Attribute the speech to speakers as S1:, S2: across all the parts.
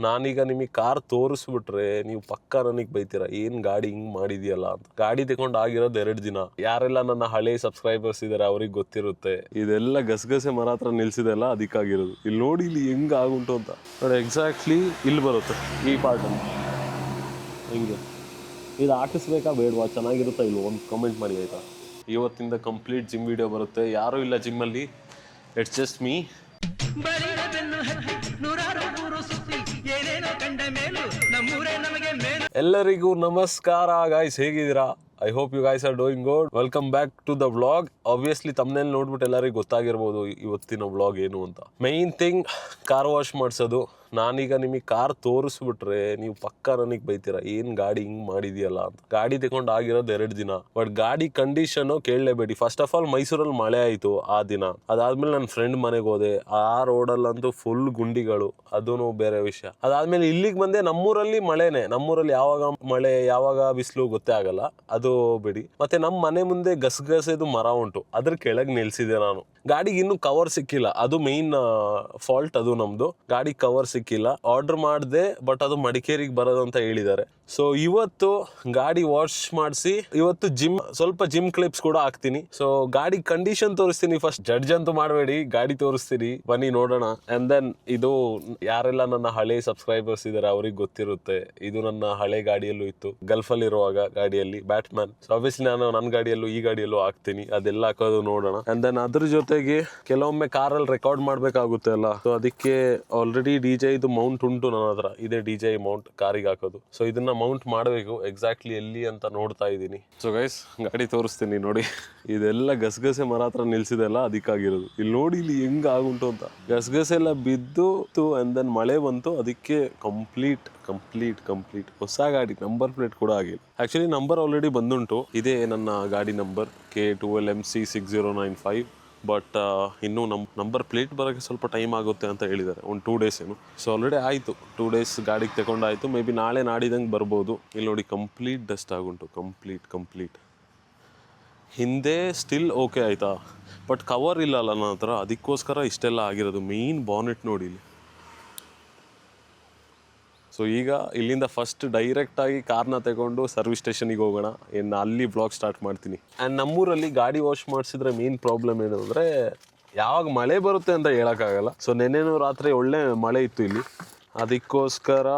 S1: ನಾನೀಗ ನಿಮಗೆ ಕಾರ್ ತೋರಿಸ್ಬಿಟ್ರೆ ನೀವು ಪಕ್ಕ ನನಗೆ ಬೈತೀರಾ ಏನು ಗಾಡಿ ಹಿಂಗೆ ಮಾಡಿದೆಯಲ್ಲ? ಅಂತ. ಗಾಡಿ ತಗೊಂಡು ಆಗಿರೋದು ಎರಡು ದಿನ. ಯಾರೆಲ್ಲ ನನ್ನ ಹಳೆ ಸಬ್ಸ್ಕ್ರೈಬರ್ಸ್ ಇದ್ದಾರೆ ಅವ್ರಿಗೆ ಗೊತ್ತಿರುತ್ತೆ. ಇದೆಲ್ಲ ಗಸಗಸೆ ಮರ ಹತ್ರ ನಿಲ್ಸಿದೆಲ್ಲ ಅದಕ್ಕಾಗಿರೋದು ಇಲ್ಲಿ ನೋಡಿ ಇಲ್ಲಿ ಹೆಂಗ್ ಆಗುಂಟು ಅಂತ. ನೋಡಿ ಎಕ್ಸಾಕ್ಟ್ಲಿ ಇಲ್ಲಿ ಬರುತ್ತೆ ಈ ಪಾರ್ಟ್ ಅಲ್ಲಿ. ಹಿಂಗೆ. ಇದು ಹಾಕಿಸ್ಬೇಕಾ ಬೇಡವಾ? ಚೆನ್ನಾಗಿರುತ್ತಾ ಇಲ್ಲಿ ಒಂದು ಕಮೆಂಟ್ ಮಾಡಿ ಆಯ್ತಾ? ಇವತ್ತಿಂದ ಕಂಪ್ಲೀಟ್ ಜಿಮ್ ವಿಡಿಯೋ ಬರುತ್ತೆ. ಯಾರೂ ಇಲ್ಲ ಜಿಮ್ಮಲ್ಲಿ ಇಟ್ಸ್ ಜಸ್ಟ್ ಮೀ ಎಲ್ಲರಿಗೂ ನಮಸ್ಕಾರ ಗಾಯ್ಸ್ ಹೇಗಿದ್ದೀರಾ? I hope you guys are doing good welcome back to the vlog obviously ತಮ್ಮನೇಲಿ ನೋಡ್ಬಿಟ್ಟು ಎಲ್ಲರಿಗೂ ಗೊತ್ತಾಗಿರ್ಬೋದು ಇವತ್ತಿನ ವ್ಲಾಗ್ ಏನು ಅಂತ. ಮೈನ್ ಥಿಂಗ್ ಕಾರ್ ವಾಶ್ ಮಾಡಿಸೋದು. ನಾನೀಗ ನಿಮಗೆ ಕಾರ್ ತೋರಿಸ್ಬಿಟ್ರೆ ನೀವು ಪಕ್ಕ ನನಗೆ ಬೈತೀರಾ, ಏನು ಗಾಡಿ ಹಿಂಗೆ ಮಾಡಿದ್ಯಲ್ಲ? ಅಂತ. ಗಾಡಿ ತಗೊಂಡು ಆಗಿರೋದು ಎರಡು ದಿನ. ಬಟ್ ಗಾಡಿ ಕಂಡೀಷನ್ ಕೇಳಲೇಬೇಡಿ. ಫಸ್ಟ್ ಆಫ್ ಆಲ್ ಮೈಸೂರಲ್ಲಿ ಮಳೆ ಆಯಿತು ಆ ದಿನ. ಅದಾದ್ಮೇಲೆ ನನ್ನ ಫ್ರೆಂಡ್ ಮನೆಗೆ ಹೋದೆ. ಆ ರೋಡಲ್ಲಂತೂ ಫುಲ್ ಗುಂಡಿಗಳು. ಅದೂ ಬೇರೆ ವಿಷಯ. ಅದಾದ್ಮೇಲೆ ಇಲ್ಲಿಗೆ ಬಂದೆ, ನಮ್ಮೂರಲ್ಲಿ ಮಳೆನೆ. ನಮ್ಮೂರಲ್ಲಿ ಯಾವಾಗ ಮಳೆ, ಯಾವಾಗ ಬಿಸಿಲು ಗೊತ್ತೇ ಆಗಲ್ಲ. ಅದು ಬಿಡಿ. ಮತ್ತೆ ನಮ್ಮ ಮನೆ ಮುಂದೆ ಗಸಗಸೆದು ಮರ ಉಂಟು. ಅದ್ರ ಕೆಳಗೆ ನಿಲ್ಸಿದೆ ನಾನು. ಗಾಡಿಗೆ ಇನ್ನೂ ಕವರ್ ಸಿಕ್ಕಿಲ್ಲ. ಅದು ಮೇನ್ ಫಾಲ್ಟ್ ಅದು ನಮ್ದು. ಗಾಡಿ ಕವರ್ ಸಿಕ್ಕಿಲ್ಲ. ಆರ್ಡರ್ ಮಾಡಿದೆ ಬಟ್ ಅದು ಮಡಿಕೇರಿಗೆ ಬರೋದು ಅಂತ ಹೇಳಿದ್ದಾರೆ. ಸೊ ಇವತ್ತು ಗಾಡಿ ವಾಶ್ ಮಾಡಿಸಿ, ಇವತ್ತು ಜಿಮ್ ಸ್ವಲ್ಪ ಜಿಮ್ ಕ್ಲಿಪ್ಸ್ ಕೂಡ ಹಾಕ್ತೀನಿ. ಸೊ ಗಾಡಿ ಕಂಡೀಷನ್ ತೋರಿಸ್ತೀನಿ ಫಸ್ಟ್ ಜಡ್ಜ್ ಅಂತೂ ಮಾಡಬೇಡಿ, ಗಾಡಿ ತೋರಿಸ್ತೀನಿ. ಬನ್ನಿ ನೋಡೋಣ. ಆ್ಯಂಡ್ ದೆನ್ ಇದು ಯಾರೆಲ್ಲ ನನ್ನ ಹಳೆ ಸಬ್ಸ್ಕ್ರೈಬರ್ಸ್ ಇದ್ದಾರೆ ಅವ್ರಿಗೆ ಗೊತ್ತಿರುತ್ತೆ. ಇದು ನನ್ನ ಹಳೆ ಗಾಡಿಯಲ್ಲೂ ಇತ್ತು. ಗಲ್ಫ್ ಅಲ್ಲಿ ಇರುವಾಗ ಗಾಡಿಯಲ್ಲಿ ಬ್ಯಾಟ್ ಮ್ಯಾನ್ ಸೊ ಆಬ್ವಿಯಸ್ಲಿ ನಾನು ನನ್ನ ಗಾಡಿಯಲ್ಲೂ, ಈ ಗಾಡಿಯಲ್ಲೂ ಹಾಕ್ತೀನಿ. ಅದೆಲ್ಲ ಹಾಕೋದು ನೋಡೋಣ. ಅಂಡ್ ದೆನ್ ಅದ್ರ ಜೊತೆಗೆ ಕೆಲವೊಮ್ಮೆ ಕಾರಲ್ಲಿ ರೆಕಾರ್ಡ್ ಮಾಡಬೇಕಾಗುತ್ತೆ ಅಲ್ಲ? ಸೊ ಅದಕ್ಕೆ ಆಲ್ರೆಡಿ ಡಿ ಜೆ ಇದು ಮೌಂಟ್ ಉಂಟು ನನ್ನ ಹತ್ರ ಇದೇ ಡಿ ಜೆ ಮೌಂಟ್ ಕಾರಿಗೆ ಹಾಕೋದು. ಸೊ ಇದನ್ನ ಮೌಂಟ್ ಮಾಡಬೇಕು ಎಕ್ಸಾಕ್ಟ್ಲಿ ಎಲ್ಲಿ ಅಂತ ನೋಡ್ತಾ ಇದ್ದೀನಿ. ಸೊ ಗೈಸ್ ಗಾಡಿ ತೋರಿಸ್ತೀನಿ ನೋಡಿ. ಇದೆಲ್ಲ ಗಸಗಸೆ ಮರ ಹತ್ರ ನಿಲ್ಸಿದೆಲ್ಲ ಅದಕ್ಕಾಗಿರೋದು. ಇಲ್ಲಿ ನೋಡಿ ಇಲ್ಲಿ ಹೆಂಗ್ ಆಗುಂಟು ಅಂತ. ಗಸಗಸೆ ಎಲ್ಲ ಬಿದ್ದು ಅಂಡ್ ದೆನ್ ಮಳೆ ಬಂತು, ಅದಕ್ಕೆ ಕಂಪ್ಲೀಟ್ ಕಂಪ್ಲೀಟ್ ಕಂಪ್ಲೀಟ್ ಹೊಸ ಗಾಡಿ ನಂಬರ್ ಪ್ಲೇಟ್ ಕೂಡ ಆಗಿಲ್ಲ. ಆಕ್ಚುಲಿ ನಂಬರ್ ಆಲ್ರೆಡಿ ಬಂದುಂಟು. ಇದೇ ನನ್ನ ಗಾಡಿ number K two L C six zero nine five but ಇನ್ನೂ ನಮ್ಮ ನಂಬರ್ ಪ್ಲೇಟ್ ಬರೋಕ್ಕೆ ಸ್ವಲ್ಪ ಟೈಮ್ ಆಗುತ್ತೆ ಅಂತ ಹೇಳಿದ್ದಾರೆ. ಒಂದು ಟೂ ಡೇಸ್ ಏನು. ಸೊ ಆಲ್ರೆಡಿ ಆಯಿತು. ಟೂ ಡೇಸ್ ಗಾಡಿಗೆ ತಗೊಂಡಾಯಿತು ಮೇ ಬಿ ನಾಳೆ ನಾಡಿದಂಗೆ ಬರ್ಬೋದು. ಇಲ್ಲಿ ನೋಡಿ ಕಂಪ್ಲೀಟ್ ಡಸ್ಟ್ ಆಗುಂಟು. ಕಂಪ್ಲೀಟ್ ಕಂಪ್ಲೀಟ್ ಹಿಂದೆ ಸ್ಟಿಲ್ ಓಕೆ ಆಯಿತಾ? ಬಟ್ ಕವರ್ ಇಲ್ಲ ಅಲ್ಲ ನನ್ನ ಹತ್ರ. ಅದಕ್ಕೋಸ್ಕರ ಇಷ್ಟೆಲ್ಲ ಆಗಿರೋದು. ಮೇನ್ ಬಾನೆಟ್ ನೋಡಿ ಇಲ್ಲಿ. ಸೊ ಈಗ ಇಲ್ಲಿಂದ ಫಸ್ಟ್ ಡೈರೆಕ್ಟ್ ಆಗಿ ಕಾರ್ನ ತಗೊಂಡು ಸರ್ವಿಸ್ ಸ್ಟೇಷನಿಗೆ ಹೋಗೋಣ. ಇನ್ನು ಅಲ್ಲಿ ಬ್ಲಾಗ್ ಸ್ಟಾರ್ಟ್ ಮಾಡ್ತೀನಿ. ಆ್ಯಂಡ್ ನಮ್ಮೂರಲ್ಲಿ ಗಾಡಿ ವಾಶ್ ಮಾಡಿಸಿದ್ರೆ ಮೇನ್ ಪ್ರಾಬ್ಲಮ್ ಏನು ಅಂದರೆ, ಯಾವಾಗ ಮಳೆ ಬರುತ್ತೆ ಅಂತ ಹೇಳೋಕ್ಕಾಗಲ್ಲ. ಸೊ ನೆನ್ನೆನೂ ರಾತ್ರಿ ಒಳ್ಳೆ ಮಳೆ ಇತ್ತು ಇಲ್ಲಿ. ಅದಕ್ಕೋಸ್ಕರ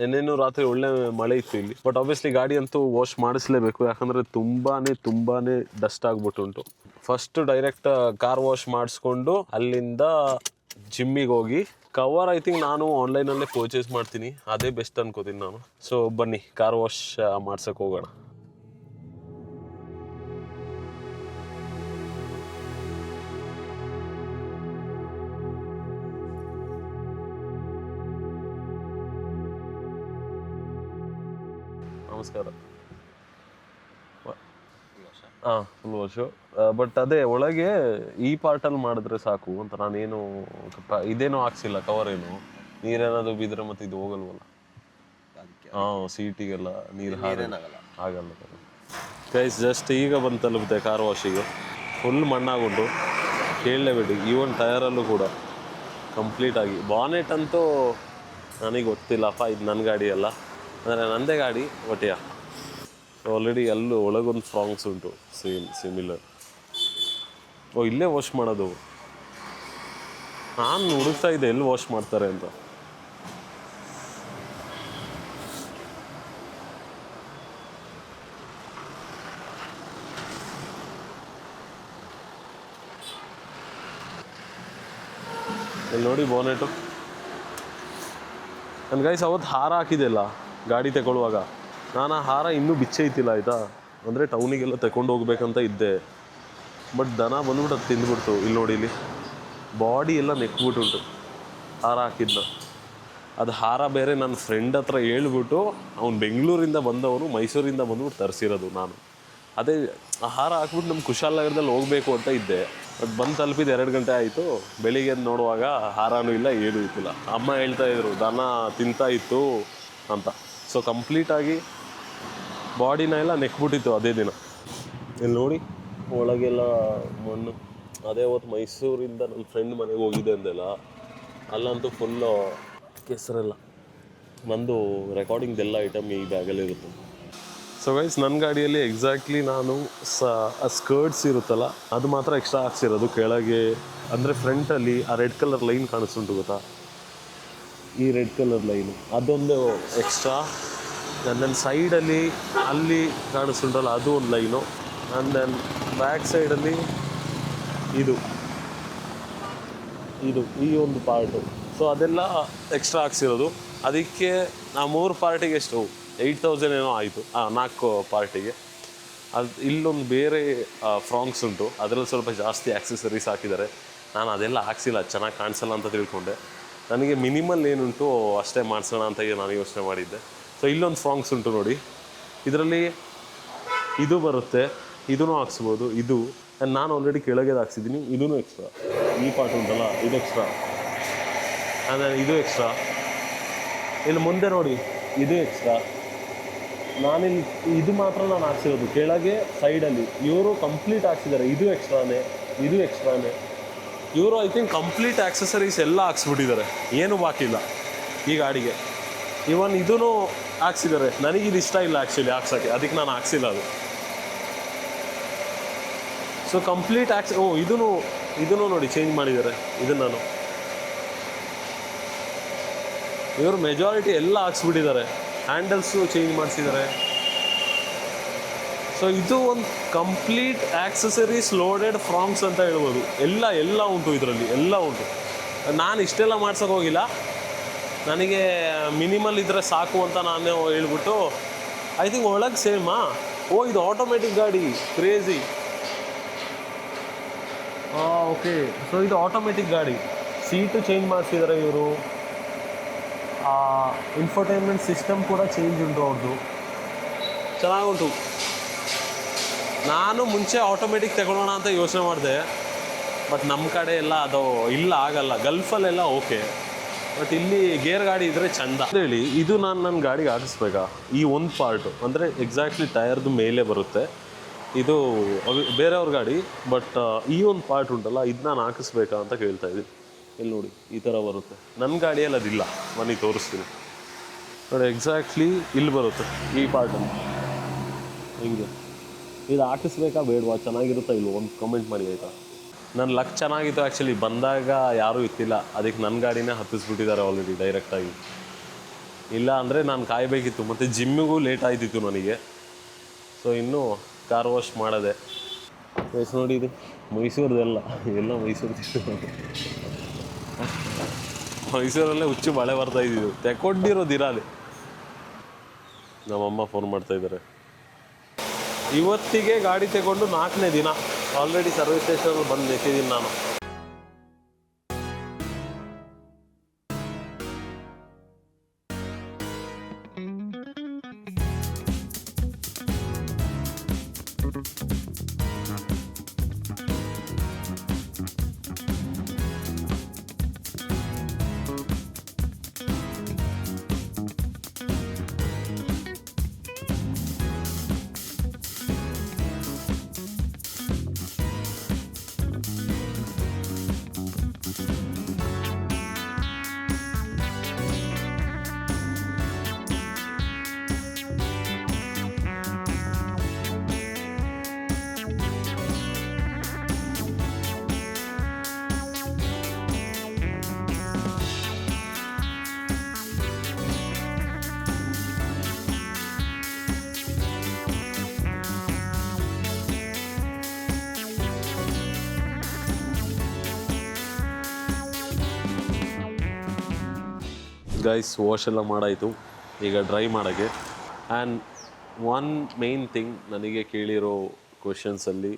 S1: ನೆನ್ನೆನೂ ರಾತ್ರಿ ಒಳ್ಳೆ ಮಳೆ ಇತ್ತು ಇಲ್ಲಿ. ಬಟ್ ಆಬ್ವಿಯಸ್ಲಿ ಗಾಡಿ ಅಂತೂ ವಾಶ್ ಮಾಡಿಸ್ಲೇಬೇಕು. ಯಾಕಂದರೆ ತುಂಬಾ ತುಂಬಾ ಡಸ್ಟ್ ಆಗಿಬಿಟ್ಟುಂಟು ಫಸ್ಟ್ ಡೈರೆಕ್ಟ್ ಕಾರ್ ವಾಶ್ ಮಾಡಿಸ್ಕೊಂಡು ಅಲ್ಲಿಂದ ಜಿಮ್ಮಿಗೆ ಹೋಗಿ ಕವರ್ ಐ ಥಿಂಕ್ ನಾನು ಆನ್ಲೈನಲ್ಲೇ ಪರ್ಚೇಸ್ ಮಾಡ್ತೀನಿ. ಅದೇ ಬೆಸ್ಟ್ ಅನ್ಕೋತೀನಿ ನಾನು. ಸೊ ಬನ್ನಿ ಕಾರ್ ವಾಶ್ ಮಾಡ್ಸಕ್ಕೆ ಹೋಗೋಣ. ನಮಸ್ಕಾರ. ಫುಲ್ ವಾಶು ಬಟ್ ಅದೇ ಒಳಗೆ ಈ ಪಾರ್ಟಲ್ಲಿ ಮಾಡಿದ್ರೆ ಸಾಕು ಅಂತ ನಾನೇನು ಏನು ಇದೇನೋ ಹಾಕ್ಸಿಲ್ಲ ಕವರ್ ಏನು. ನೀರೇನಾದ್ರು ಬಿದ್ರೆ ಮತ್ತೆ ಇದು ಹೋಗಲ್ವಲ್ಲ? ಹಾಂ ಸೀಟಿಗೆಲ್ಲ ನೀರು ಆಗಲ್ಲ. ಗೈಸ್ ಜಸ್ಟ್ ಈಗ ಬಂದು ತಲುಪುತ್ತೆ ಕಾರ್ ವಾಶಿಗೆ ಫುಲ್ ಮಣ್ಣಾಗುಂಟು. ಕೇಳಲೇಬೇಡಿ ಈವನ್ ಟಯರಲ್ಲೂ ಕೂಡ ಕಂಪ್ಲೀಟ್ ಆಗಿ. ಬಾನೆಟ್ ಅಂತೂ ನನಗೆ ಗೊತ್ತಿಲ್ಲಪ್ಪ ಇದು ನನ್ನ ಗಾಡಿ ಅಲ್ಲ. ಅಂದರೆ ನನ್ನದೇ ಗಾಡಿ ಬಟ್ ಯಾ ಆಲ್ರೆಡಿ ಅಲ್ಲೂ ಒಳಗೊಂದು ಫ್ರಾಂಗ್ಸ್ ಉಂಟು ಸೇಮ್ ಸಿಮಿಲರ್ ಓ, ಇಲ್ಲೇ ವಾಶ್ ಮಾಡೋದು? ನಾನು ಹುಡುಕ್ತಾ ಇದ್ದೆ, ಎಲ್ಲಿ ವಾಶ್ ಮಾಡ್ತಾರೆ ಅಂತ. ಇಲ್ಲಿ ನೋಡಿ ಬೋನೆಟು ನನ್ನ ಗೈಸ್ ಅವತ್ತು ಹಾರ ಹಾಕಿದೆಲ್ಲ ಗಾಡಿ ತಗೊಳ್ಳುವಾಗ? ನಾನು ಆ ಹಾರ ಇನ್ನೂ ಬಿಚ್ಚೈತಿಲ್ಲ ಆಯಿತಾ? ಅಂದರೆ ಟೌನಿಗೆಲ್ಲ ತಗೊಂಡು ಹೋಗ್ಬೇಕಂತ ಇದ್ದೆ. ಬಟ್ ದನ ಬಂದ್ಬಿಟ್ಟು ಅದು ತಿಂದ್ಬಿಡ್ತು. ಇಲ್ಲಿ ನೋಡಿ ಇಲ್ಲಿ. ಬಾಡಿ ಎಲ್ಲ ನೆಕ್ಬಿಟ್ಟುಂಟು ಹಾರ ಹಾಕಿದ್ನ. ಅದು ಹಾರ ಬೇರೆ ನನ್ನ ಫ್ರೆಂಡ್ ಹತ್ರ ಹೇಳ್ಬಿಟ್ಟು ಅವ್ನು ಬೆಂಗಳೂರಿಂದ ಬಂದವನು ಮೈಸೂರಿಂದ ಬಂದ್ಬಿಟ್ಟು ತರಿಸಿರೋದು ನಾನು. ಅದೇ, ಆ ಹಾರ ಹಾಕ್ಬಿಟ್ಟು ನಮ್ಮ ಕುಶಾಲನಗರದಲ್ಲಿ ಹೋಗಬೇಕು ಅಂತ ಇದ್ದೆ. ಅದು ಬಂದು ತಲುಪಿದ ಎರಡು ಗಂಟೆ ಆಯಿತು. ಬೆಳಿಗ್ಗೆ ನೋಡುವಾಗ ಹಾರನೂ ಇಲ್ಲ, ಏನೂ ಇತ್ತಿಲ್ಲ ಅಮ್ಮ ಹೇಳ್ತಾ ಇದ್ರು, ದನ ತಿಂತಾ ಇತ್ತು ಅಂತ. ಸೊ ಕಂಪ್ಲೀಟಾಗಿ ಬಾಡಿನ ಎಲ್ಲ ನೆಕ್ಬಿಟ್ಟಿತ್ತು ಅದೇ ದಿನ. ಇಲ್ಲಿ ನೋಡಿ ಒಳಗೆಲ್ಲ ಮಣ್ಣು. ಅದೇ ಅವತ್ತು ಮೈಸೂರಿಂದ ನನ್ನ ಫ್ರೆಂಡ್ ಮನೆಗೆ ಹೋಗಿದ್ದೆ ಅಂದೆಲ್ಲ. ಅಲ್ಲಂತೂ ಫುಲ್ಲು ಕೆಸರೆಲ್ಲ. ನಂದು ರೆಕಾರ್ಡಿಂಗ್ದೆಲ್ಲ ಐಟಮ್ ಈ ಬ್ಯಾಗಲ್ಲಿ ಇರುತ್ತೆ. ಸೊ ಗೈಸ್ ನನ್ನ ಗಾಡಿಯಲ್ಲಿ ಎಕ್ಸಾಕ್ಟ್ಲಿ ನಾನು ಸ ಆ ಸ್ಕರ್ಟ್ಸ್ ಇರುತ್ತಲ್ಲ ಅದು ಮಾತ್ರ ಎಕ್ಸ್ಟ್ರಾ ಹಾಕ್ಸಿರೋದು. ಕೆಳಗೆ ಅಂದರೆ ಫ್ರಂಟಲ್ಲಿ ಆ ರೆಡ್ ಕಲರ್ ಲೈನ್ ಕಾಣಿಸ್ತುಂಟು ಗೊತ್ತಾ? ಈ ರೆಡ್ ಕಲರ್ ಲೈನು ಅದೊಂದು ಎಕ್ಸ್ಟ್ರಾ ದೆನ್ ಸೈಡಲ್ಲಿ ಅಲ್ಲಿ ಕಾಣಿಸುಂಟಲ್ಲ ಅದು ಒಂದು ಲೈನು ಆ್ಯಂಡ್ ದೆನ್ ಬ್ಯಾಕ್ ಸೈಡಲ್ಲಿ ಇದು. ಇದು, ಈ ಒಂದು ಪಾರ್ಟು ಸೊ ಅದೆಲ್ಲ ಎಕ್ಸ್ಟ್ರಾ ಹಾಕ್ಸಿರೋದು ಅದಕ್ಕೆ ನಾ ಮೂರು ಪಾರ್ಟಿಗೆ ಎಷ್ಟು? ಏಯ್ಟ್ ತೌಸಂಡ್ ಏನೋ ಆಯಿತು. ನಾಲ್ಕು ಪಾರ್ಟಿಗೆ. ಅದು ಇಲ್ಲೊಂದು ಬೇರೆ ಫ್ರಾಂಗ್ಸ್ ಉಂಟು. ಅದರಲ್ಲಿ ಸ್ವಲ್ಪ ಜಾಸ್ತಿ ಆಕ್ಸೆಸರೀಸ್ ಹಾಕಿದ್ದಾರೆ. ನಾನು ಅದೆಲ್ಲ ಹಾಕ್ಸಿಲ್ಲ. ಚೆನ್ನಾಗಿ ಕಾಣಿಸಲ್ಲ ಅಂತ ತಿಳ್ಕೊಂಡೆ. ನನಗೆ ಮಿನಿಮಲ್ ಏನುಂಟು, ಅಷ್ಟೇ ಮಾಡಿಸೋಣ ಅಂತ ನಾನು ಯೋಚನೆ ಮಾಡಿದ್ದೆ. ಇಲ್ಲೊಂದು ಸಾಂಗ್ಸ್ ಉಂಟು ನೋಡಿ. ಇದರಲ್ಲಿ ಇದು ಬರುತ್ತೆ ಇದೂ ಹಾಕ್ಸ್ಬೋದು, ಇದು. ಆ್ಯಂಡ್ ನಾನು ಆಲ್ರೆಡಿ ಕೆಳಗೆ ಹಾಕ್ಸಿದ್ದೀನಿ ಇದೂ ಎಕ್ಸ್ಟ್ರಾ ಈ ಪಾರ್ಟ್ ಉಂಟಲ್ಲ, ಇದು ಎಕ್ಸ್ಟ್ರಾ ಆಮೇಲೆ ಇದು ಎಕ್ಸ್ಟ್ರಾ ಇಲ್ಲಿ ಮುಂದೆ ನೋಡಿ, ಇದು ಎಕ್ಸ್ಟ್ರಾ ನಾನಿಲ್ಲಿ ಇದು ಮಾತ್ರ ನಾನು ಹಾಕ್ಸಿರೋದು. ಕೆಳಗೆ ಸೈಡಲ್ಲಿ ಇವರು ಕಂಪ್ಲೀಟ್ ಹಾಕ್ಸಿದ್ದಾರೆ. ಇದು ಎಕ್ಸ್ಟ್ರಾನೇ ಇದು ಎಕ್ಸ್ಟ್ರಾನೇ ಇವರು ಐ ಥಿಂಕ್ ಕಂಪ್ಲೀಟ್ ಆಕ್ಸೆಸರೀಸ್ ಎಲ್ಲ ಹಾಕ್ಸ್ಬಿಟ್ಟಿದ್ದಾರೆ. ಏನು ಬಾಕಿ ಇಲ್ಲ ಈ ಗಾಡಿಗೆ ಇವನ್ ಇದೂ ಹಾಕ್ಸಿದ್ದಾರೆ ನನಗೆ ಇದು ಇಷ್ಟ ಇಲ್ಲ ಆ್ಯಕ್ಚುಲಿ ಹಾಕ್ಸೋಕ್ಕೆ ಅದಕ್ಕೆ ನಾನು ಹಾಕ್ಸಿಲ್ಲ ಅದು. ಸೊ ಕಂಪ್ಲೀಟ್ ಆಕ್ಸ್ ಓ ಇದೂ ಇದನ್ನು ನೋಡಿ ಚೇಂಜ್ ಮಾಡಿದ್ದಾರೆ. ಇದನ್ನು ನಾನು. ಇವರು ಮೆಜಾರಿಟಿ ಎಲ್ಲ ಹಾಕ್ಸ್ಬಿಟ್ಟಿದ್ದಾರೆ ಹ್ಯಾಂಡಲ್ಸು ಚೇಂಜ್ ಮಾಡಿಸಿದ್ದಾರೆ. ಸೊ ಇದು ಒಂದು ಕಂಪ್ಲೀಟ್ ಆ್ಯಕ್ಸಸರೀಸ್ ಲೋಡೆಡ್ ಫ್ರಾಮ್ಸ್ ಅಂತ ಹೇಳ್ಬೋದು. ಎಲ್ಲ ಎಲ್ಲ ಉಂಟು ಇದರಲ್ಲಿ. ಎಲ್ಲ ಉಂಟು. ನಾನು ಇಷ್ಟೆಲ್ಲ ಮಾಡ್ಸೋಕೆ ಹೋಗಿಲ್ಲ. ನನಗೆ ಮಿನಿಮಲ್ ಇದ್ರೆ ಸಾಕು ಅಂತ ನಾನು ಹೇಳ್ಬಿಟ್ಟು ಐ ಥಿಂಕ್ ಒಳಗೆ ಸೇಮಾ ಓ, ಇದು ಆಟೋಮೆಟಿಕ್ ಗಾಡಿ ಕ್ರೇಜಿ ಓಕೆ ಸೊ ಇದು ಆಟೋಮೆಟಿಕ್ ಗಾಡಿ. ಸೀಟು ಚೇಂಜ್ ಮಾಡಿಸಿದ್ದಾರೆ ಇವರು. ಇನ್ಫರ್ಟೈನ್ಮೆಂಟ್ ಸಿಸ್ಟಮ್ ಕೂಡ ಚೇಂಜ್ ಉಂಟು ಅವ್ರದ್ದು ಚೆನ್ನಾಗುಂಟು. ನಾನು ಮುಂಚೆ ಆಟೋಮೆಟಿಕ್ ತಗೊಳ್ಳೋಣ ಅಂತ ಯೋಚನೆ ಮಾಡಿದೆ. ಬಟ್ ನಮ್ಮ ಕಡೆ ಎಲ್ಲ ಅದು ಇಲ್ಲ, ಆಗಲ್ಲ. ಗಲ್ಫಲ್ಲೆಲ್ಲ ಓಕೆ ಬಟ್ ಇಲ್ಲಿ ಗೇರ್ ಗಾಡಿ ಇದ್ರೆ ಚಂದ. ಹೇಳಿ, ಇದು ನಾನು ನನ್ನ ಗಾಡಿಗೆ ಹಾಕಿಸ್ಬೇಕಾ ಈ ಒಂದು ಪಾರ್ಟು ಅಂದರೆ ಎಕ್ಸಾಕ್ಟ್ಲಿ ಟಯರ್ದು ಮೇಲೆ ಬರುತ್ತೆ. ಇದು ಬೇರೆಯವ್ರ ಗಾಡಿ ಬಟ್ ಈ ಒಂದು ಪಾರ್ಟ್ ಉಂಟಲ್ಲ, ಇದು ನಾನು ಹಾಕಿಸ್ಬೇಕಾ ಅಂತ ಕೇಳ್ತಾ ಇದ್ದೀನಿ. ಇಲ್ಲಿ ನೋಡಿ, ಈ ಥರ ಬರುತ್ತೆ. ನನ್ನ ಗಾಡಿಯಲ್ಲಿ ಅದಿಲ್ಲ. ಮನೆ ತೋರಿಸ್ತೀನಿ. ನೋಡಿ ಎಕ್ಸಾಕ್ಟ್ಲಿ ಇಲ್ಲಿ ಬರುತ್ತೆ ಈ ಪಾರ್ಟಲ್ಲಿ ಹಿಂಗೆ ಇದು ಹಾಕಿಸ್ಬೇಕಾ ಬೇಡವಾ? ಚೆನ್ನಾಗಿರುತ್ತಾ ಇಲ್ವ? ಒಂದು ಕಮೆಂಟ್ ಮಾಡಿ, ಆಯಿತಾ? ನನ್ನ ಲಕ್ ಚೆನ್ನಾಗಿತ್ತು ಆ್ಯಕ್ಚುಲಿ ಬಂದಾಗ ಯಾರೂ ಇತ್ತಿಲ್ಲ ಅದಕ್ಕೆ ನನ್ನ ಗಾಡಿನೇ ಹತ್ತಿಸ್ಬಿಟ್ಟಿದ್ದಾರೆ ಆಲ್ರೆಡಿ ಡೈರೆಕ್ಟಾಗಿ ಇಲ್ಲ ಅಂದರೆ ನಾನು ಕಾಯಬೇಕಿತ್ತು. ಮತ್ತು ಜಿಮ್ಮಿಗೂ ಲೇಟ್ ಆಯ್ತಿತ್ತು ನನಗೆ. ಸೊ ಇನ್ನೂ ಕಾರ್ ವಾಶ್ ಮಾಡದೆ. ಪ್ಲೇಸ್ ನೋಡಿ ಇದು ಮೈಸೂರದೆಲ್ಲ. ಎಲ್ಲ ಮೈಸೂರು ಮೈಸೂರಲ್ಲೇ ಹುಚ್ಚು ಮಳೆ ಬರ್ತಾ ಇದ್ದಿದ್ದು. ತೆಕೊಂಡಿರೋದು ನಮ್ಮಮ್ಮ ಫೋನ್ ಮಾಡ್ತಾ ಇದ್ದಾರೆ. ಇವತ್ತಿಗೆ ಗಾಡಿ ತಗೊಂಡು ನಾಲ್ಕನೇ ದಿನ. ಆಲ್ರೆಡಿ ಸರ್ವಿಸ್ ಸ್ಟೇಷನ್ ಬಂದು ನಿಂತಿದ್ದೀನಿ ನಾನು. ಗೈಸ್ ವಾಶ್ ಎಲ್ಲ ಮಾಡಾಯಿತು. ಈಗ ಡ್ರೈ ಮಾಡೋಕ್ಕೆ ಆ್ಯಂಡ್ ಒನ್ ಮೇನ್ ಥಿಂಗ್ ನನಗೆ ಕೇಳಿರೋ ಕ್ವಶನ್ಸಲ್ಲಿ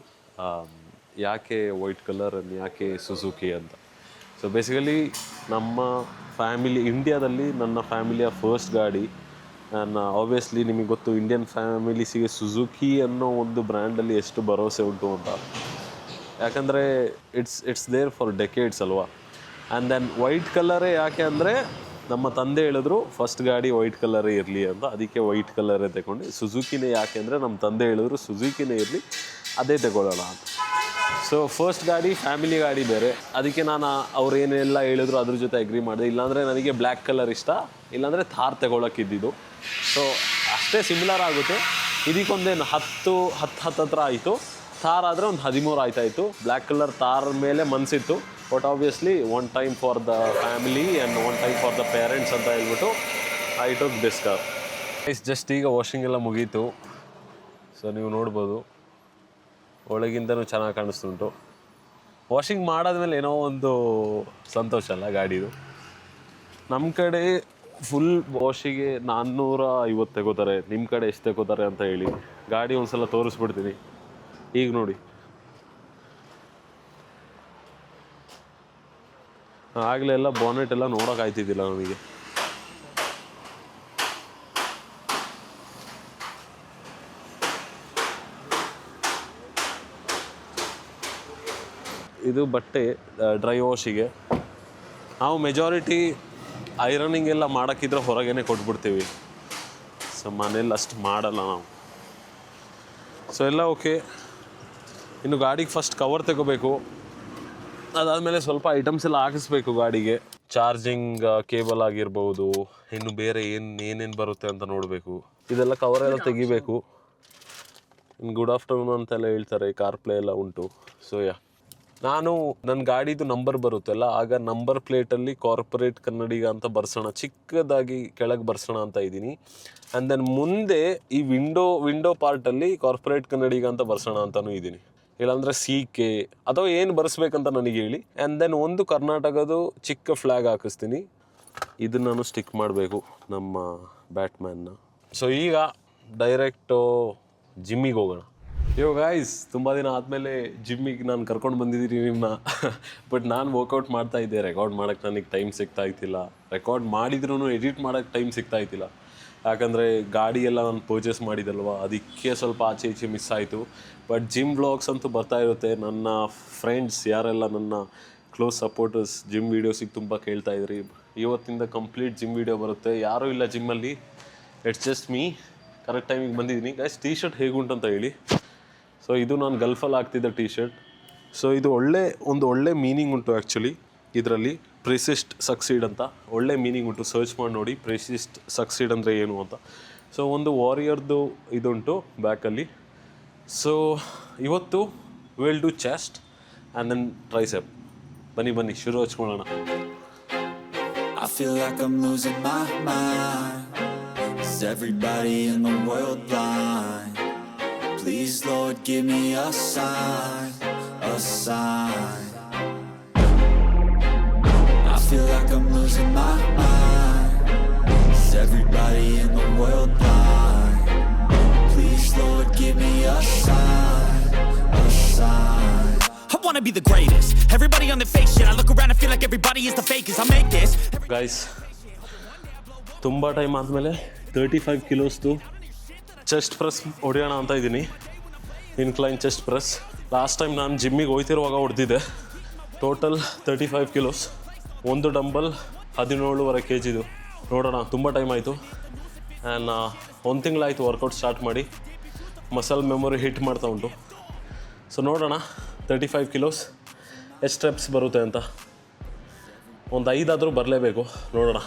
S1: ಯಾಕೆ ವೈಟ್ ಕಲರ್ ಆ್ಯಂಡ್ ಯಾಕೆ ಸುಜುಕಿ ಅಂತ. ಸೊ ಬೇಸಿಕಲಿ ನಮ್ಮ ಫ್ಯಾಮಿಲಿ ಇಂಡಿಯಾದಲ್ಲಿ ನನ್ನ ಫ್ಯಾಮಿಲಿಯ ಫಸ್ಟ್ ಗಾಡಿ ನಾನು ಆಬ್ವಿಯಸ್ಲಿ ನಿಮಗೆ ಗೊತ್ತು ಇಂಡಿಯನ್ ಫ್ಯಾಮಿಲೀಸಿಗೆ ಸುಜುಕಿ ಅನ್ನೋ ಒಂದು ಬ್ರ್ಯಾಂಡಲ್ಲಿ ಎಷ್ಟು ಭರವಸೆ ಉಂಟು ಅಂತ. ಯಾಕಂದರೆ it's it's there for decades ಅಲ್ವಾ. ಆ್ಯಂಡ್ ದೆನ್ ವೈಟ್ ಕಲರೇ ಯಾಕೆ ಅಂದರೆ ನಮ್ಮ ತಂದೆ ಹೇಳಿದ್ರು, ಫಸ್ಟ್ ಗಾಡಿ ವೈಟ್ ಕಲರೇ ಇರಲಿ ಅಂತ, ಅದಕ್ಕೆ ವೈಟ್ ಕಲರೇ ತಗೊಂಡು. ಸುಜುಕಿನೇ ಯಾಕೆ ಅಂದರೆ ನಮ್ಮ ತಂದೆ ಹೇಳಿದ್ರು, ಸುಜುಕಿನೇ ಇರಲಿ, ಅದೇ ತಗೊಳ್ಳೋಣ ಅಂತ. ಸೊ ಫಸ್ಟ್ ಗಾಡಿ ಫ್ಯಾಮಿಲಿ ಗಾಡಿ ಬೇರೆ. ಅದಕ್ಕೆ ನಾನು ಅವ್ರು ಏನೆಲ್ಲ ಹೇಳಿದ್ರು ಅದ್ರ ಜೊತೆ ಅಗ್ರಿ ಮಾಡಿದೆ. ಇಲ್ಲಾಂದರೆ ನನಗೆ ಬ್ಲ್ಯಾಕ್ ಕಲರ್ ಇಷ್ಟ, ಇಲ್ಲಾಂದರೆ ಥಾರ್ ತಗೊಳಕ್ಕಿದ್ದಿದ್ದು ಸೊ ಅಷ್ಟೇ ಸಿಮಿಲರ್ ಆಗುತ್ತೆ. ಇದಕ್ಕೊಂದೇನು ಹತ್ತು ಹತ್ತು ಹತ್ತತ್ರ ಆಯಿತು. ಥಾರ್ ಆದರೆ ಒಂದು ಹದಿಮೂರು ಆಯ್ತಾಯಿತ್ತು ಬ್ಲ್ಯಾಕ್ ಕಲರ್ ಥಾರ್ ಮೇಲೆ ಮನಸ್ಸಿತ್ತು but obviously one time for the family and one time for the parents ಅಂತ ಹೇಳ್ಬಿಟ್ಟು I took this car is just ಈಗ ವಾಷಿಂಗ್ ಎಲ್ಲ ಮುಗೀತು. ಸೊ ನೀವು ನೋಡ್ಬೋದು. ಒಳಗಿಂದನೂ ಚೆನ್ನಾಗಿ ಕಾಣಿಸ್ತುಂಟು ವಾಷಿಂಗ್ ಮಾಡಾದ್ಮೇಲೆ ಏನೋ ಒಂದು ಸಂತೋಷ ಅಲ್ಲ ಗಾಡಿದು. ನಮ್ಮ ಕಡೆ ಫುಲ್ ವಾಷಿಗೆ ನಾನ್ನೂರ ಐವತ್ತು ತಗೋತಾರೆ. ನಿಮ್ಮ ಕಡೆ ಎಷ್ಟು ತಗೋತಾರೆ ಅಂತ ಹೇಳಿ. ಗಾಡಿ ಒಂದ್ಸಲ ತೋರಿಸ್ಬಿಡ್ತೀನಿ. ಈಗ ನೋಡಿ. ಆಗಲೇ ಎಲ್ಲ ಬಾನೆಟ್ ಎಲ್ಲ ನೋಡೋಕೆ ಆಯ್ತಿದ್ದಿಲ್ಲ ನಮಗೆ. ಇದು ಬಟ್ಟೆ ಡ್ರೈ ವಾಶಿಗೆ ನಾವು ಮೆಜಾರಿಟಿ ಐರನಿಂಗ್ ಎಲ್ಲ ಮಾಡೋಕ್ಕಿದ್ರೆ ಹೊರಗೇನೆ ಕೊಟ್ಬಿಡ್ತೀವಿ. ಸೊ, ಮನೇಲಿ ಅಷ್ಟು ಮಾಡಲ್ಲ ನಾವು. ಸೊ ಎಲ್ಲ ಓಕೆ ಇನ್ನು ಗಾಡಿಗೆ ಫಸ್ಟ್ ಕವರ್ ತಗೋಬೇಕು. ಅದಾದಮೇಲೆ ಸ್ವಲ್ಪ ಐಟಮ್ಸ್ ಎಲ್ಲ ಹಾಕಿಸ್ಬೇಕು ಗಾಡಿಗೆ. ಚಾರ್ಜಿಂಗ್ ಕೇಬಲ್ ಆಗಿರ್ಬೋದು, ಇನ್ನು ಬೇರೆ ಏನು, ಏನೇನು ಬರುತ್ತೆ ಅಂತ ನೋಡಬೇಕು. ಇದೆಲ್ಲ ಕವರ್ ಎಲ್ಲ ತೆಗಿಬೇಕು. ಇನ್ನು ಗುಡ್ ಆಫ್ಟರ್ನೂನ್ ಅಂತೆಲ್ಲ ಹೇಳ್ತಾರೆ ಕಾರ್ ಪ್ಲೇ ಎಲ್ಲ ಉಂಟು. ಸೊ ಯಾ ನಾನು ನನ್ನ ಗಾಡಿದು ನಂಬರ್ ಬರುತ್ತಲ್ಲ ಆಗ ನಂಬರ್ ಪ್ಲೇಟಲ್ಲಿ ಕಾರ್ಪೊರೇಟ್ ಕನ್ನಡಿಗ ಅಂತ ಬರ್ಸೋಣ, ಚಿಕ್ಕದಾಗಿ ಕೆಳಗೆ ಬರ್ಸೋಣ ಅಂತ ಇದ್ದೀನಿ. ಆ್ಯಂಡ್ ದೆನ್ ಮುಂದೆ ಈ ವಿಂಡೋ ವಿಂಡೋ ಪಾರ್ಟಲ್ಲಿ ಕಾರ್ಪೊರೇಟ್ ಕನ್ನಡಿಗ ಅಂತ ಬರ್ಸೋಣ ಅಂತಲೂ ಇದ್ದೀನಿ. ಇಲ್ಲಾಂದರೆ ಸಿ ಕೆ ಅಥವಾ ಏನು ಬರೆಸ್ಬೇಕಂತ ನನಗೆ ಹೇಳಿ. ಆ್ಯಂಡ್ ದೆನ್ ಒಂದು ಕರ್ನಾಟಕದ್ದು ಚಿಕ್ಕ ಫ್ಲ್ಯಾಗ್ ಹಾಕಿಸ್ತೀನಿ. ಇದನ್ನು ನಾನು ಸ್ಟಿಕ್ ಮಾಡಬೇಕು ನಮ್ಮ ಬ್ಯಾಟ್ಮ್ಯಾನ್ನ ಸೊ ಈಗ ಡೈರೆಕ್ಟು ಜಿಮ್ಮಿಗೆ ಹೋಗೋಣ. ಯೋ ಗಾಯ್ಸ್ ತುಂಬ ದಿನ ಆದಮೇಲೆ ಜಿಮ್ಮಿಗೆ ನಾನು ಕರ್ಕೊಂಡು ಬಂದಿದ್ದೀನಿ ನಿಮ್ಮನ್ನ ಬಟ್ ನಾನು ವರ್ಕೌಟ್ ಮಾಡ್ತಾ ಇದ್ದೆ. ರೆಕಾರ್ಡ್ ಮಾಡೋಕ್ಕೆ ನನಗೆ ಟೈಮ್ ಸಿಗ್ತಾ ಇತ್ತಿಲ್ಲ ರೆಕಾರ್ಡ್ ಮಾಡಿದ್ರೂ ಎಡಿಟ್ ಮಾಡೋಕ್ಕೆ ಟೈಮ್ ಸಿಗ್ತಾ ಇತ್ತಿಲ್ಲ ಯಾಕಂದರೆ ಗಾಡಿ ಎಲ್ಲ ನಾನು ಪರ್ಚೇಸ್ ಮಾಡಿದಲ್ವ? ಅದಕ್ಕೆ ಸ್ವಲ್ಪ ಆಚೆ ಈಚೆ ಮಿಸ್ ಆಯಿತು. ಬಟ್ ಜಿಮ್ ವ್ಲಾಗ್ಸ್ ಅಂತೂ ಬರ್ತಾ ಇರುತ್ತೆ. ನನ್ನ ಫ್ರೆಂಡ್ಸ್ ಯಾರೆಲ್ಲ ನನ್ನ ಕ್ಲೋಸ್ ಸಪೋರ್ಟರ್ಸ್ ಜಿಮ್ ವೀಡಿಯೋಸಿಗೆ ತುಂಬ ಕೇಳ್ತಾ ಇದ್ರಿ. ಇವತ್ತಿಂದ ಕಂಪ್ಲೀಟ್ ಜಿಮ್ ವೀಡಿಯೋ ಬರುತ್ತೆ. ಯಾರೂ ಇಲ್ಲ ಜಿಮ್ಮಲ್ಲಿ ಇಟ್ಸ್ ಜಸ್ಟ್ ಮೀ ಕರೆಕ್ಟ್ ಟೈಮಿಗೆ ಬಂದಿದ್ದೀನಿ. ಗೈಸ್ ಟೀ ಶರ್ಟ್ ಹೇಗುಂಟು ಅಂತ ಹೇಳಿ. ಸೊ ಇದು ನಾನು ಗಲ್ಫಲ್ಲಿ ಹಾಕ್ತಿದ್ದೆ ಟೀ ಶರ್ಟ್ ಸೊ ಇದು ಒಳ್ಳೆ, ಒಂದು ಒಳ್ಳೆ ಮೀನಿಂಗ್ ಉಂಟು ಆ್ಯಕ್ಚುಲಿ ಇದರಲ್ಲಿ. ಪ್ರೆಸಿಸ್ಟ್ ಸಕ್ಸೀಡ್ ಅಂತ ಒಳ್ಳೆ ಮೀನಿಂಗ್ ಉಂಟು. ಸರ್ಚ್ ಮಾಡಿ ನೋಡಿ ಪ್ರೆಸಿಸ್ಟ್ ಸಕ್ಸೀಡ್ ಅಂದರೆ ಏನು ಅಂತ. ಸೊ ಒಂದು ವಾರಿಯರ್ದು ಇದುಂಟು ಬ್ಯಾಕಲ್ಲಿ. ಸೊ ಇವತ್ತು will do chest and then tricep ಬನ್ನಿ ಬನ್ನಿ ಶುರು ಹಚ್ಕೊಳ್ಳೋಣ.
S2: I feel like I'm losing my mind. Is everybody in the world blind? Please, Lord, give me a sign,
S3: be the greatest. Everybody on the fake shit. I look around and feel like everybody is the fakest. I make this.
S1: Guys ತುಂಬ time ಆದಮೇಲೆ thirty five ಕಿಲೋಸ್ದು chest press ಹೊಡೆಯೋಣ ಅಂತ ಇದ್ದೀನಿ. Incline chest press last time ನಾನು ಜಿಮ್ಮಿಗೆ ಹೋಯ್ತಿರುವಾಗ ಹೊಡೆದಿದ್ದೆ. ಟೋಟಲ್ ತರ್ಟಿ ಫೈವ್ ಕಿಲೋಸ್ ಒಂದು ಡಂಬಲ್ ಹದಿನೇಳುವರೆ ಕೆ ಜಿದು ನೋಡೋಣ, ತುಂಬ ಟೈಮ್ ಆಯಿತು. ಆ್ಯಂಡ್ ಒಂದು ತಿಂಗಳಾಯಿತು ವರ್ಕೌಟ್ ಸ್ಟಾರ್ಟ್ ಮಾಡಿ. ಮಸಲ್ ಮೆಮೊರಿ ಹಿಟ್ ಮಾಡ್ತಾ ಉಂಟು. ಸೊ ನೋಡೋಣ. ತರ್ಟಿ ಫೈವ್ ಕಿಲೋಸ್ ಎಷ್ಟು ಸ್ಟೆಪ್ಸ್ ಬರುತ್ತೆ ಅಂತ ಒಂದು ಐದಾದರೂ ಬರಲೇಬೇಕು ನೋಡೋಣ.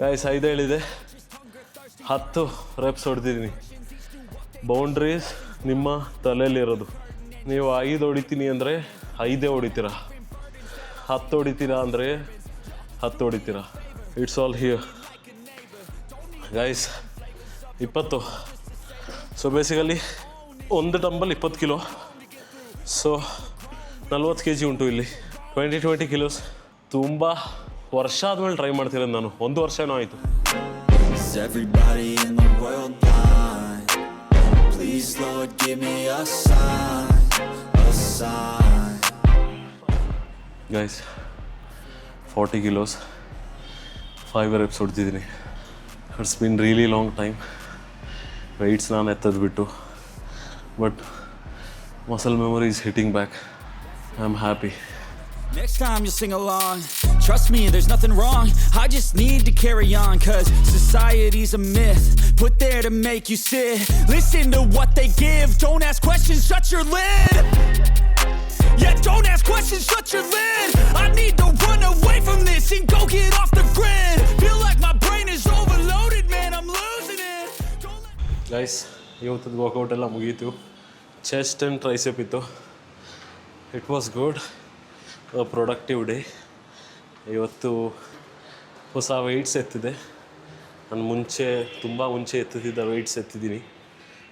S1: ಗಾಯ್ಸ್ ಐದು ಹೇಳಿದೆ ಹತ್ತು ರೆಪ್ಸ್ ಹೊಡೆದಿದ್ದೀನಿ ಬೌಂಡ್ರೀಸ್ ನಿಮ್ಮ ತಲೆಯಲ್ಲಿರೋದು. ನೀವು ಐದು ಹೊಡಿತೀನಿ ಅಂದರೆ ಐದೇ ಹೊಡಿತೀರ? ಹತ್ತು ಹೊಡಿತೀರಾ ಅಂದರೆ ಹತ್ತು ಹೊಡಿತೀರ? ಇಟ್ಸ್ ಆಲ್ ಹಿಯರ್ ಗೈಸ್ ಇಪ್ಪತ್ತು. ಸೊ ಬೇಸಿಕಲಿ ಒಂದು ಡಂಬಲ್ ಇಪ್ಪತ್ತು ಕಿಲೋ ಸೊ ನಲ್ವತ್ತು ಕೆ ಜಿ ಉಂಟು ಇಲ್ಲಿ. ಟ್ವೆಂಟಿ ಟ್ವೆಂಟಿ ಕಿಲೋಸ್ ತುಂಬ ವರ್ಷ ಆದಮೇಲೆ ಟ್ರೈ ಮಾಡ್ತಿರೋದು ನಾನು. ಒಂದು ವರ್ಷ ಏನೋ ಆಯಿತು.
S2: Is everybody in the world blind? Please, Lord, give me a sign, a sign.
S1: Guys forty kilos five reps ಹೊಡ್ತಿದ್ದೀನಿ it's been really long time weights ನಾನು ಎತ್ತದ್ದು ಬಿಟ್ಟು but muscle memory is hitting back I am happy
S2: Next time you sing along. Trust me, there's nothing wrong. I just need to carry on. Cause society's a myth. Put there to make you sit. Listen to what they give. Don't ask questions, shut your lid. Yeah, don't ask questions, shut your lid. I need to run away from this and go get off the grid. Feel like my brain is overloaded, man. I'm losing it. Don't let-
S1: guys ಇವತ್ತದ workout ಎಲ್ಲ ಮುಗೀತು chest and tricep ಇತ್ತು it was good productive day ಇವತ್ತು ಹೊಸ weights ಎತ್ತಿದೆ. ನಾನು ಮುಂಚೆ, ತುಂಬ ಮುಂಚೆ ಎತ್ತುತ್ತಿದ್ದ ವೆಯ್ಟ್ಸ್ ಎತ್ತಿದ್ದೀನಿ.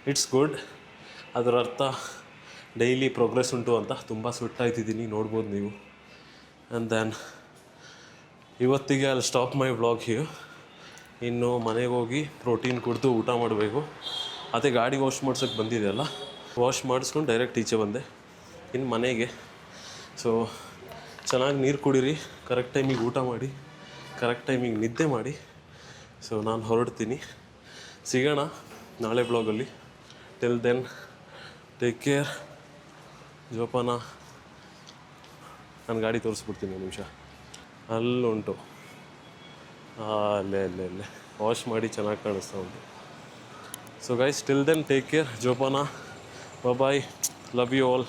S1: ಇಟ್ಸ್ ಗುಡ್ ಅದರ ಅರ್ಥ ಡೈಲಿ ಪ್ರೋಗ್ರೆಸ್ ಉಂಟು ಅಂತ. ತುಂಬ ಸುಟ್ಟಾಯ್ತಿದ್ದೀನಿ ನೋಡ್ಬೋದು ನೀವು. ಆ್ಯಂಡ್ ದೆನ್ ಇವತ್ತಿಗೆ ಅಲ್ಲಿ ಸ್ಟಾಪ್ ಮೈ ವ್ಲಾಗ್ ಹಿಯರ್ ಇನ್ನು ಮನೆಗೆ ಹೋಗಿ ಪ್ರೋಟೀನ್ ಕುಡಿದು ಊಟ ಮಾಡಬೇಕು. ಅದೇ ಗಾಡಿ ವಾಶ್ ಮಾಡ್ಸೋಕ್ಕೆ ಬಂದಿದೆಯಲ್ಲ ವಾಶ್ ಮಾಡಿಸ್ಕೊಂಡು ಡೈರೆಕ್ಟ್ ಈಚೆ ಬಂದೆ. ಇನ್ನು ಮನೆಗೆ. ಸೊ ಚೆನ್ನಾಗಿ ನೀರು ಕುಡೀರಿ. ಕರೆಕ್ಟ್ ಟೈಮಿಗೆ ಊಟ ಮಾಡಿ ಕರೆಕ್ಟ್ ಟೈಮಿಗೆ ನಿದ್ದೆ ಮಾಡಿ. ಸೊ ನಾನು ಹೊರಡ್ತೀನಿ. ಸಿಗೋಣ ನಾಳೆ ಬ್ಲಾಗಲ್ಲಿ ಟಿಲ್ ದೆನ್ ಟೇಕ್ ಕೇರ್ ಜೋಪಾನ, ನಾನು ಗಾಡಿ ತೋರಿಸ್ಬಿಡ್ತೀನಿ ಒಂದು ನಿಮಿಷ. ಅಲ್ಲುಂಟು. ಅಲ್ಲೇ ಅಲ್ಲೇ ಅಲ್ಲೇ. ವಾಶ್ ಮಾಡಿ ಚೆನ್ನಾಗಿ ಕಾಣಿಸ್ತಾ ಉಂಟು. So guys till then take care ಜೋಪಾನ ಬಾಯ್ ಲವ್ ಯು ಆಲ್